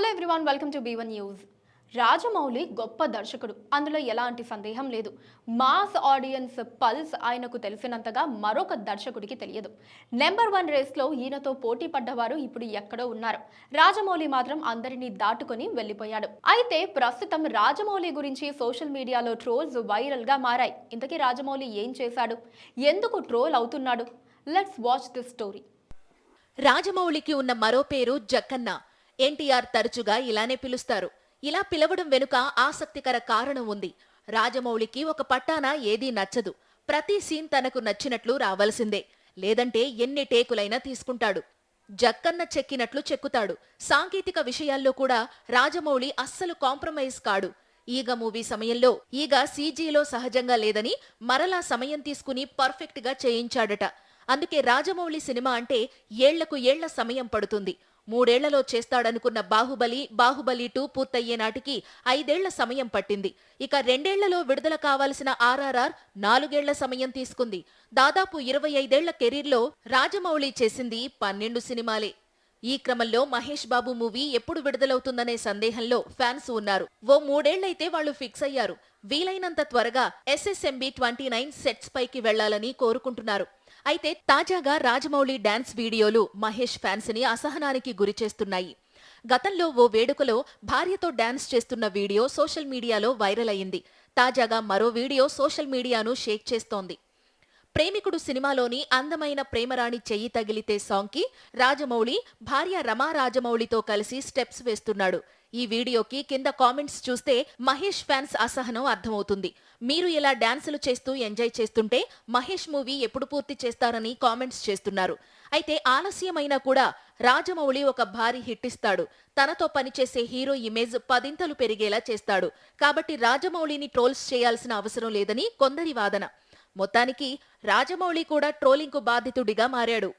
Hello everyone welcome to B one news Rajamouli గొప్ప దర్శకుడు. అందులో ఎలాంటి సందేహం లేదు. మాస్ ఆడియన్స్ పల్స్ ఆయనకు తెలిసినంతగా మరొక దర్శకుడికి తెలియదు. నెంబర్ వన్ రేస్లో ఈయనతో పోటీ పడ్డవారు ఇప్పుడు ఎక్కడో ఉన్నారు. రాజమౌళి మాత్రం అందరినీ దాటుకొని వెళ్ళిపోయాడు. అయితే ప్రస్తుతం రాజమౌళి గురించి సోషల్ మీడియాలో ట్రోల్స్ వైరల్గా మారాయి. ఇంతకీ రాజమౌళి ఏం చేశాడు? ఎందుకు ట్రోల్ అవుతున్నాడు? లెట్స్ వాచ్ దిస్ స్టోరీ రాజమౌళికి ఉన్న మరో పేరు జక్కన్న. ఎన్టీఆర్ తరచుగా ఇలానే పిలుస్తారు. ఇలా పిలవడం వెనుక ఆసక్తికర కారణం ఉంది. రాజమౌళికి ఒక పట్టాన ఏదీ నచ్చదు. ప్రతి సీన్ తనకు నచ్చినట్లు రావలసిందే. లేదంటే ఎన్ని టేకులైనా తీసుకుంటాడు. జక్కన్న చెక్కినట్లు చెక్కుతాడు. సాంకేతిక విషయాల్లో కూడా రాజమౌళి అస్సలు కాంప్రమైజ్ కాడు. ఈగ మూవీ సమయంలో ఈగ సీజీలో సహజంగా లేదని మరలా సమయం తీసుకుని పర్ఫెక్ట్గా చేయించాడట. అందుకే రాజమౌళి సినిమా అంటే ఏళ్ళకు ఏళ్ళ సమయం పడుతుంది. మూడేళ్ళలో చేస్తాడనుకున్న బాహుబలి బాహుబలి టూ పూర్తయ్యే నాటికి ఐదేళ్ళ సమయం పట్టింది. ఇక రెండేళ్ళలో విడుదల కావాల్సిన ఆర్ఆర్ఆర్ నాలుగేళ్ళ సమయం తీసుకుంది. దాదాపు ఇరవై ఐదేళ్ళ కెరీర్లో రాజమౌళి చేసింది పన్నెండు సినిమాలే. ఈ క్రమంలో మహేష్ బాబు మూవీ ఎప్పుడు విడుదలవుతుందనే సందేహంలో ఫ్యాన్స్ ఉన్నారు. ఓ మూడేళ్ళైతే వాళ్ళు ఫిక్స్ అయ్యారు. వీలైనంత త్వరగా ఎస్ఎస్ఎంబి ట్వంటీ నైన్ సెట్స్ పైకి వెళ్ళాలని కోరుకుంటున్నారు. అయితే తాజాగా రాజమౌళి డాన్స్ వీడియోలు మహేష్ ఫ్యాన్స్ని అసహనానికి గురిచేస్తున్నాయి గతంలో ఓ వేడుకలో భార్యతో డాన్స్ చేస్తున్న వీడియో సోషల్ మీడియాలో వైరల్ అయింది. తాజాగా మరో వీడియో సోషల్ మీడియాను షేక్ చేస్తోంది. ప్రేమికుడు సినిమాలోని అందమైన ప్రేమరాణి చెయ్యి తగిలితే సాంగ్కి రాజమౌళి భార్య రమా రాజమౌళితో కలిసి స్టెప్స్ వేస్తున్నాడు. ఈ వీడియోకి కింద కామెంట్స్ చూస్తే మహేష్ ఫ్యాన్స్ అసహనం అర్థమవుతుంది. మీరు ఇలా డాన్సులు చేస్తూ ఎంజాయ్ చేస్తుంటే మహేష్ మూవీ ఎప్పుడు పూర్తి చేస్తారని కామెంట్స్ చేస్తున్నారు. అయితే ఆలస్యమైనా కూడా రాజమౌళి ఒక భారీ హిట్ ఇస్తాడు. తనతో పనిచేసే హీరో ఇమేజ్ పదింతలు పెరిగేలా చేస్తాడు. కాబట్టి రాజమౌళిని ట్రోల్స్ చేయాల్సిన అవసరం లేదని కొందరి వాదన. మొత్తానికి రాజమౌళి కూడా ట్రోలింగ్కు బాధితుడిగా మారాడు.